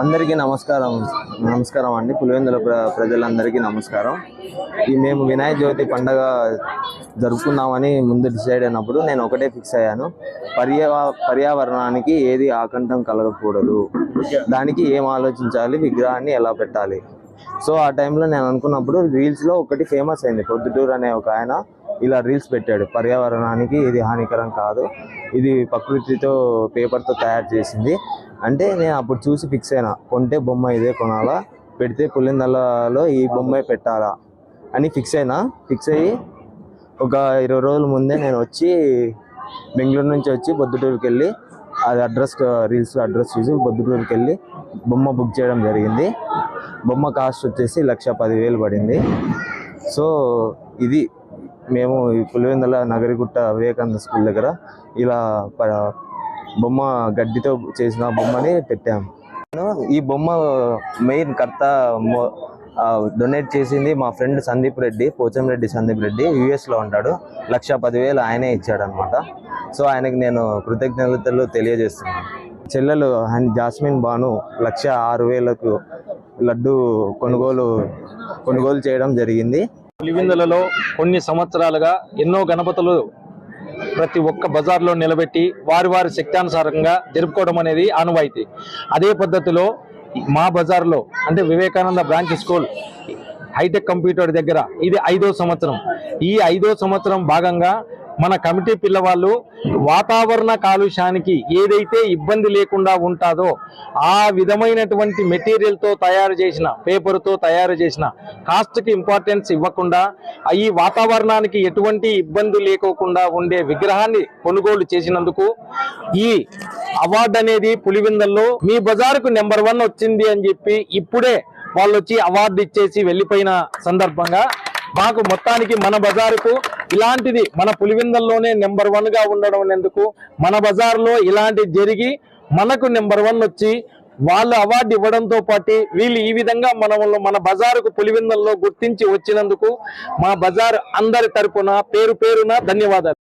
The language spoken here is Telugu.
అందరికీ నమస్కారం. నమస్కారం అండి. పులివెందుల ప్ర ప్రజలందరికీ నమస్కారం. ఈ మేము వినాయక జ్యోతి పండగ జరుపుకుందామని ముందు డిసైడ్ అయినప్పుడు నేను ఒకటే ఫిక్స్ అయ్యాను. పర్యా పర్యావరణానికి ఏది ఆకంఠం కలగకూడదు. దానికి ఏం ఆలోచించాలి? విగ్రహాన్ని ఎలా పెట్టాలి? సో ఆ టైంలో నేను అనుకున్నప్పుడు రీల్స్లో ఒకటి ఫేమస్ అయింది. పొద్దుటూరు అనే ఒక ఆయన ఇలా రీల్స్ పెట్టాడు. పర్యావరణానికి ఇది హానికరం కాదు. ఇది ప్రకృతితో పేపర్తో తయారు చేసింది. అంటే నేను అప్పుడు చూసి ఫిక్స్ అయినా కొంటే బొమ్మ ఇదే కొనాలా? పెడితే పులిందలలో ఈ బొమ్మే పెట్టాలా? అని ఫిక్స్ అయినా ఫిక్స్ అయ్యి ఒక ఇరవై రోజుల ముందే నేను వచ్చి బెంగళూరు నుంచి వచ్చి పొద్దుటూరుకి వెళ్ళి అది అడ్రస్ రీల్స్ అడ్రస్ చూసి పొద్దుటూరుకి వెళ్ళి బొమ్మ బుక్ చేయడం జరిగింది. బొమ్మ కాస్ట్ వచ్చేసి లక్ష పదివేలు పడింది. సో ఇది మేము ఈ పులివెందుల నగరిగుట్ట వివేకానంద స్కూల్ దగ్గర ఇలా బొమ్మ గడ్డితో చేసిన బొమ్మని పెట్టాము నేను ఈ బొమ్మ మెయిన్ కర్త డొనేట్ చేసింది మా ఫ్రెండ్ సందీప్ రెడ్డి పోచంరెడ్డి సందీప్ రెడ్డి యుఎస్లో ఉంటాడు. లక్ష పదివేలు ఆయనే ఇచ్చాడనమాట. సో ఆయనకి నేను కృతజ్ఞతలు తెలియజేస్తున్నాను. చెల్లెలు అండ్ జాస్మిన్ బాను లక్ష ఆరు వేలకు లడ్డు కొనుగోలు కొనుగోలు చేయడం జరిగింది. పులివిందులలో కొన్ని సంవత్సరాలుగా ఎన్నో గణపతులు ప్రతి ఒక్క బజార్లో నిలబెట్టి వారి వారి శక్తానుసారంగా జరుపుకోవడం అనేది ఆనవాయితీ. అదే పద్ధతిలో మా బజార్లో అంటే Vivekananda branch school hi-tech computer దగ్గర ఇది ఐదో సంవత్సరం. ఈ ఐదో సంవత్సరం భాగంగా మన కమిటీ పిల్లవాళ్ళు వాతావరణ కాలుష్యానికి ఏదైతే ఇబ్బంది లేకుండా ఉంటుందో ఆ విధమైనటువంటి మెటీరియల్తో తయారు చేసిన పేపర్తో తయారు చేసిన కాస్ట్కి ఇంపార్టెన్స్ ఇవ్వకుండా ఈ వాతావరణానికి ఎటువంటి ఇబ్బంది లేకోకుండా ఉండే విగ్రహాన్ని కొనుగోలు చేసినందుకు ఈ అవార్డు అనేది పులివిందల్లో మీ బజారుకు నెంబర్ వన్ వచ్చింది అని చెప్పి ఇప్పుడే వాళ్ళు వచ్చి అవార్డు ఇచ్చేసి వెళ్ళిపోయిన సందర్భంగా మాకు మొత్తానికి మన బజారుకు ఇలాంటిది మన పులివిందల్లోనే నెంబర్ వన్గా ఉండడం ఎందుకు మన బజార్లో ఇలాంటివి జరిగి మనకు నెంబర్ వన్ వచ్చి వాళ్ళు అవార్డు ఇవ్వడంతో పాటు వీళ్ళు ఈ విధంగా మనము మన బజారుకు పులివిందల్లో గుర్తించి వచ్చినందుకు మా బజార్ అందరి తరపున పేరు పేరున ధన్యవాదాలు.